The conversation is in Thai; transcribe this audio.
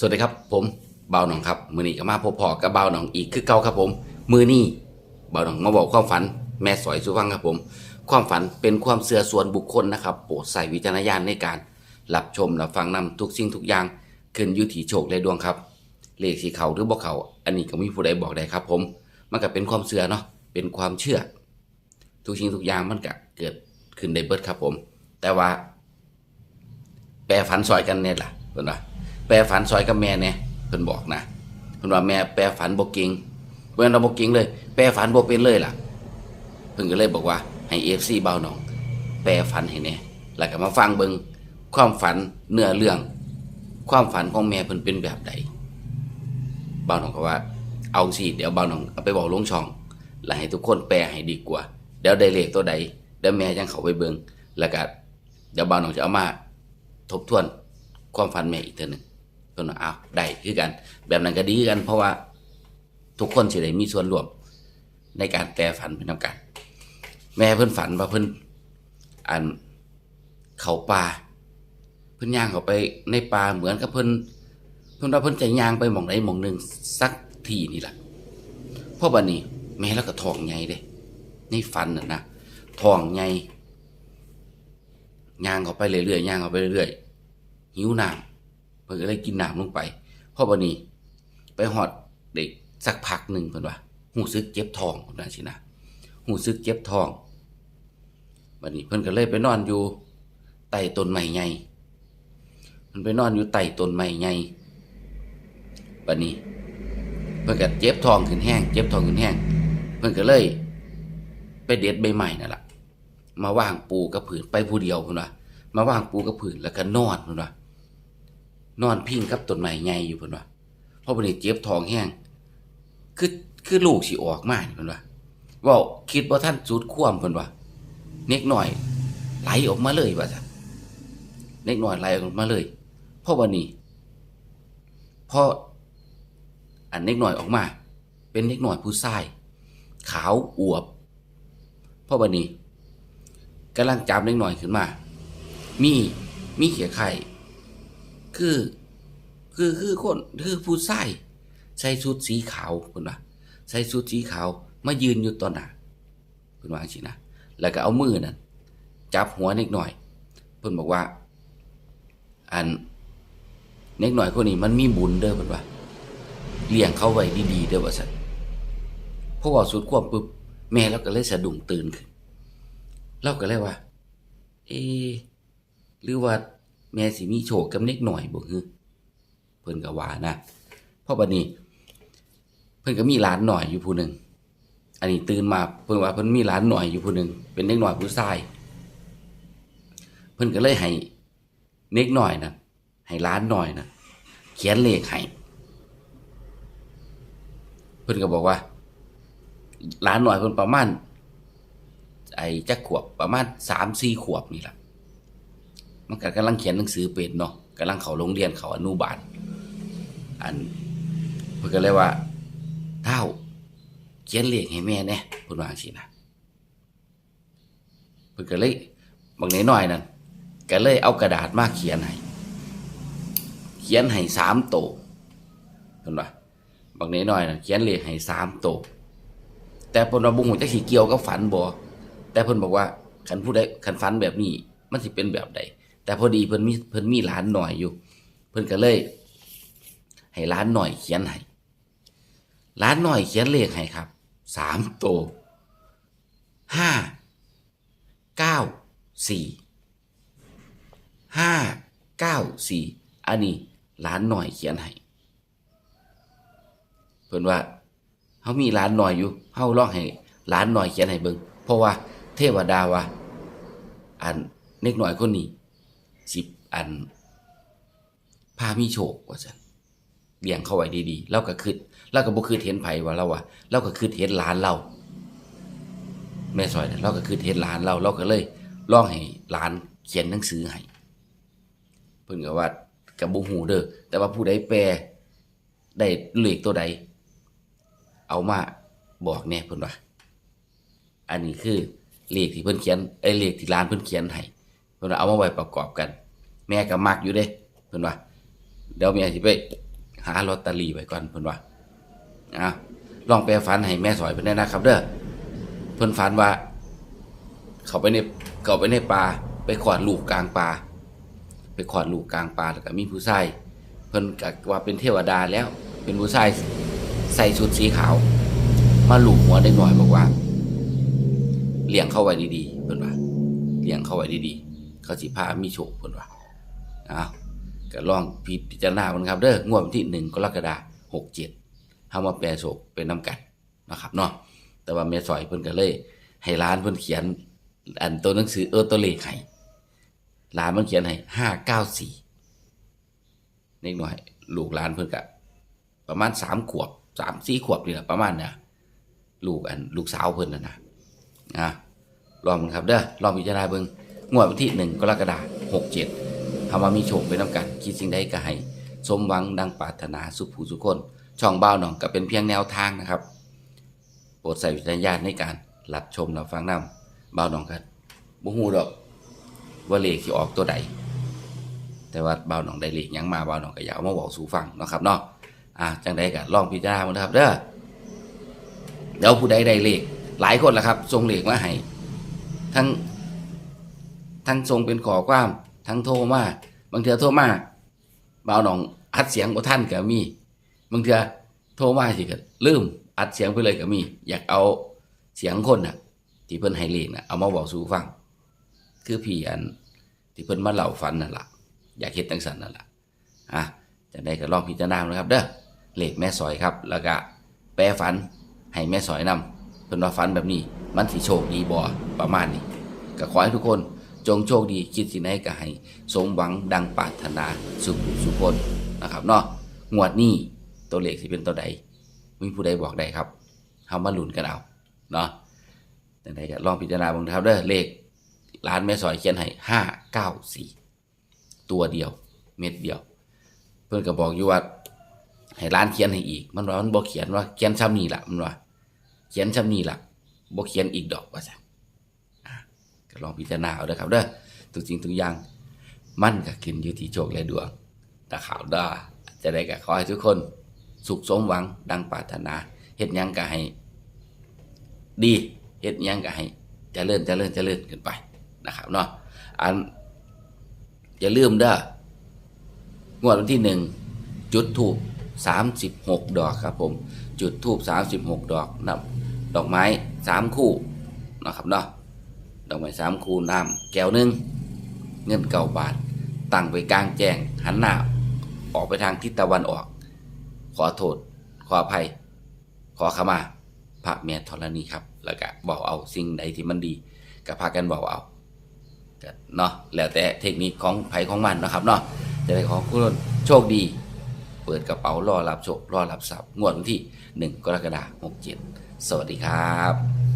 สวัสดีครับผมเบาหนองครับมือนี้ก็มาพบพอกับเบาหนองอีกคือเก่าครับผม มือนี้เบาหนองมาบอกความฝันแม่สอยสุฟังครับผม ความฝันเป็นความเสื่อส่วนบุคคลนะครับโปรดใส่วิจารณญาณในการรับชมรับฟังนำทุกสิ่งทุกอย่างขึ้นยุติโชคและดวงครับเลขสีเขาหรือบ่เขาอันนี้ก็มีผู้ใดบอกได้ครับ ผมมันก็เป็นความเชื่อเนาะเป็นความเชื่อ ทุกสิ่งทุกอย่างมันก็เกิดขึ้นได้เบิดครับผม แต่ว่า แปรฝันซอยกันเนี่ยล่ะเพิ่นว่า แปรฝันซอยกับแม่เนี่ยเพิ่นบอกนะเพิ่นว่าแม่แปรฝันบ่เก่งเพิ่นเราบ่เก่งเลย แปรฝันบ่เป็นเลยล่ะ เพิ่นก็เลยบอกว่า ให้ FC เบาหนอง แปรฝันให้แน่แล้วก็มาฟังเบิ่งความฝันเนื้อเรื่อง ความฝันของแม่เพิ่นเป็นแบบใดเบาหนองก็ว่า เอาสิเดี๋ยวเบาหนองเอาไปบอกลุงช่องแล้วให้ทุกคนแปลให้ดีกว่าเดี๋ยวได้เลขตัวใดเดี๋ยวแม่จังเขาไปเบิ่งแล้วก็เดี๋ยวเบาหนองจะเอามาทบทวนความฝันแม่อีกเทื่อหนึง พิ่นว่าอ้าวได้คือกัน แบบนั้นก็ดีคือกัน เพราะว่าทุกคนสิได้มีส่วนร่วมในการแปลฝันเป็นนำกัน แม่เพิ่นฝันว่าเพิ่นอันเขาป่าเพิ่นย่างเขาไปในป่าเหมือนกับเพิ่นเพิ่นว่าเพิ่นจะย่างไปหม่องใดหม่องหนึ่งสักทีนี่ล่ะเพราะบัดนี้ แม่แล้วก็ท้องใหญ่เด้ในฝันน่ะนะท้องใหญ่ย่างเขาไปเรื่อยๆย่างเขาไปเรื่อยๆหิวน้ำ เพิ่นก็เลยกินน้ำลงไปพราะวันนี้ ไปหอดเด็กสักพักหนึ่งเพิ่นว่าหูซึกเจ็บท้องเพิ่นว่าสินะหูซึกเจ็บท้องวันนี้เพิ่นก็เลยไปนอนอยู่ใต้ต้นไม้ใหญ่เพิ่นไปนอนอยู่ใต้ต้นไม้ใหญ่วันนี้ เพิ่นก็เจ็บท้องขึ้นแห้งเจ็บท้องขึ้นแห้งเพิ่นก็เลย ไปเด็ดใบใหม่นั่นแหละมาว่างปูกับผืนไปผู้เดียวพุ่นว่ามาว่างปูกับผืนแล้วก็นอนพุ่นว่า นอนพิงกับต้นไม้ใหญ่อยู่เพุ่นว่าเพราะวันนี้เจ็บท้องแห้งคือคือลูกสิออกมานี่พุ่นว่าเว่าคิดว่าท่านสุดความพุ่นว่าเน็กหน่อย ไหลออกมาเลยว่าจ้ะเน็กหน่อยไหลออกมาเลยเพราะวันนี้พออันเน็กหน่อยออกมา เป็นเน็กหน่อยผู้ชายขาวอวบเพราะวันนี้กำลังจับเล็กหน่อยขึ้นมา มี มีเขียไข่ คือ คือคือคนคือผู้ชายใส่ชุดสีขาวคุณว่าใส่ชุดสีขาวมายืนอยู่ตอนหน้าคุณว่าสินะแล้วก็เอามือนั่นจับหัวเล็กหน่อยเพิ่นบอกว่า อันเล็กหน่อยคนนี้มันมีบุญเด้อเพิ่นว่าเลี้ยงเขาไว้ดีๆเด้อว่าซั่นพอเว่าสุดความปุ๊บแม่แล้วก็เลยสะดุ้งตื่นขึ้นเราก็เลยว่า เอหรือว่า แม่สิมีโชคกับเน็กหน่อยบ่คือเพิ่นก็ว่านะเพราะบัดนี้ เพิ่นก็มีหลานหน่อยอยู่ผู้หนึ่งอันนี้ตื่นมาเพิ่นว่าเพิ่นมีหลานหน่อยอยู่ผู้หนึ่งเป็นเน็กหน่อยผู้ชายเพิ่นก็เลยให้เน็กหน่อยนะให้หลานหน่อยนะเขียนเลขให้เพิ่นก็บอกว่าหลานหน่อยเพิ่นประมาณไอ้จักขวบประมาณสามสี่ขวบนี่แหละ มันก็กำลังเขียนหนังสือเป็นเนาะกำลังเขาโรงเรียนเขาอนุบาลอันเพิ่นก็เลยว่าเท่าเขียนเลขให้แม่แหน่เพิ่นว่าจังซี่นะเพิ่นก็เลยบางน้อยนั่นก็เลยเอากระดาษมาเขียนให้เขียนให้สามโตเพิ่นว่าบางน้อยนั่นเขียนเลขให้สามโตแต่พิ่นว่าบ่ฮู้จักสิเกี่ยวกับฝันบ่แต่เพิ่นบอกว่าคันผู้ใดคันฝันแบบนี้ มันสิเป็นแบบใด แต่พอดีเพิ่นมีเพิ่นมีหลานหน่อยอยู่ เพิ่นก็เลย ให้หลานหน่อยเขียนให้หลานหน่อยเขียนเลขให้ครับสามโตวห้าเก้าสี่ห้าเก้าสี่อันนี้หลานหน่อยเขียนให้เพิ่นว่าเฮามีหลานหน่อยอยู่เฮาลองให้หลานหน่อยเขียนให้เบิงเพราะว่าเทวดาว่าอันเล็กหน่อยคนนี้ สิบอันพามีโชคว่าซั่นเลี้ยงเข้าไว้ดีๆเราก็คิดเราก็บ่คิดเห็นไผว่าเราว่าเราก็คิดเห็นหลานเรา แม่ซอยเนี่ยเราก็คิดเห็นหลานเรา เราก็เลยลองให้หลานเขียนหนังสือให้เพิ่นก็ว่ากับบ่ฮู้เด้อแต่ว่าผู้ใดแปลได้เลขตัวใด เอามาบอกแน่เพิ่นว่า อันนี้คือเลขที่เพิ่นเขียนไอ้เลขที่ร้านเพิ่นเขียนให้ เพิ่นว่าเอามาไว้ประกอบกัน แม่ก็มักอยู่เด้เพิ่นว่าเดี๋ยวแม่สิไปหาลอตเตอรี่ไว้ก่อนเพิ่นว่าอะลองแปลฝันให้แม่สอยเพิ่นได้นะครับ เด้อเพิ่นฝันว่า เขาไปในเขาไปในป่าไปขอดลูกกลางป่าไปขอดลูกกลางป่าแล้วก็มีผู้ชายเพิ่นก็ว่าเป็นเทวดาแล้ว เป็นผู้ชายใส่ชุดสีขาว มาลูกหัวได้หน่อยบอกว่าเลี้ยงเข้าไว้ดีๆเพิ่นว่าเลี้ยงเข้าไว้ดีๆ เขาสิพามีโชคเพิ่นว่าอ้าวก็ลองพิจารณามันครับเด้องวดวันที่หนึ่งกรกฎาคม67เฮามาแปลโชคเป็นนํกันนะครับเนาะแต่ว่าแม่สอยเพิ่นก็เลย ให้ร้านเพิ่นเขียน อันตัวหนังสือเออตัวเลขให้ร้านมันเขียนให้ห้าเก้าสี่เล็กน้อยลูกร้านเพิ่นก็ประมาณสามขวบสามสี่ขวบนี่แหละประมาณเนี่ยลูกอันลูกสาวเพิ่นนะนะอะลองมันครับเด้อลองพิจารณาเบิ่ง งวดวันที่หนึ่งกรกฎาคมหกเจ็ดทำมามีโชคไปน้ำกัน คิดสิ่งใดก็ให้ สมหวังดังปรารถนาสุขผู้สุขคน ช่องบ้าวหนองก็เป็นเพียงแนวทางนะครับ โปรดใส่วิจารณญาณในการรับชมรับฟังนำบ้าวหนองกันบ่ฮู้ดอกว่าเลขที่ออกตัวใด แต่ว่าบ้าวหนองได้เลขยังมาบ้าวหนองก็อยากเอามาบอกสู่ฟังนะครับเนาะอะจังใดก็ลองพิจารณามันนะครับเด้อเดี๋ยวผู้ใดได้เลขหลายคนละครับส่งเลขมาให้ทั้ง ทั้งส่งเป็นขอความ ทั้งโทรมาบางเทื่อโทรมาบ่าวหนองอัดเสียงบ่ทันก็มีบางเทื่อโทรมาสิก็ลืมอัดเสียงไปเลยก็มี อยากเอาเสียงคนน่ะ ที่เพิ่นให้เลขน่ะเอามาบอกสู่ฟัง คือพี่อัน ที่เพิ่นมาเล่าฝันนั่นล่ะ อยากเฮ็ดจังซั่นนั่นล่ะอะจะได้ก็ลองพิจารณานะครับ เด้อเลขแม่สอยครับ แล้วก็แปลฝันให้แม่สอยนำเพิ่นว่าฝันแบบนี้ มันสิโชคดีบ่ประมาณนี้ก็ขอให้ทุกคน จงโชคดีคิดสิ่งใดก็ให้ สมหวังดังปรารถนาสุขสุขคนนะครับเนาะงวดนี้ตัวเลขสิเป็นตัวใดมีผู้ใดบอกได้ครับเฮามาลุ้นกันเอาเนาะแต่ใดก็ลองพิจารณาบ้างนะครับเด้อเลขร้านแม่สอยเขียนให้ห้าเก้าสี่ตัวเดียวเม็ดเดียว เพื่อนก็บอกอยู่ว่าให้ร้านเขียนให้อีก มันว่ามันบ่เขียนว่าเขียนซ้ำนี่ล่ะมันว่าเขียนซ้ำนี่ล่ะบ่เขียนอีกดอกว่าจ้ะ ลองพิจารณาเอาเด้อครับเด้อทุกสิ่งทุกอย่าง มันก็ขึ้นอยู่ที่โชคและดวงต่ข่าวด้าจะได้ก็ขอให้ทุกคน สุขสมหวัง ดังปรารถนาเฮ็ดยังก็ให้ ดีเฮ็ดยังก็ให้จเจริญเจริญเจริญขึ้นไปนะครับเนาะอันอย่าลืมเด้องวดวันที่หนึ่งจุดถูกสามสิบหกดอกครับผม จุดทูบสามสิบหกดอกนับดอกไม้สามคู่นะครับเนาะ ดอกไม้สามคูน้ำแก้วหนึ่งเงินเก่าบาท ตั้งไว้กลางแจ้ง หันหน้า ออกไปทางทิศตะวันออก ขอโทษ ขออภัย ขอขมาพระแม่ธรณีครับ แล้วก็บอกเอาสิ่งใดที่มันดีก็พากันบอกเอาเนาะแล้วแต่เทคนิคของไผของมันนะครับเนาะจะได้ขอคุณโชคดี เปิดกระเป๋ารอรับโชครอรับทรัพย์งวดวันที่ 1 กรกฎาคม67 สวัสดีครับ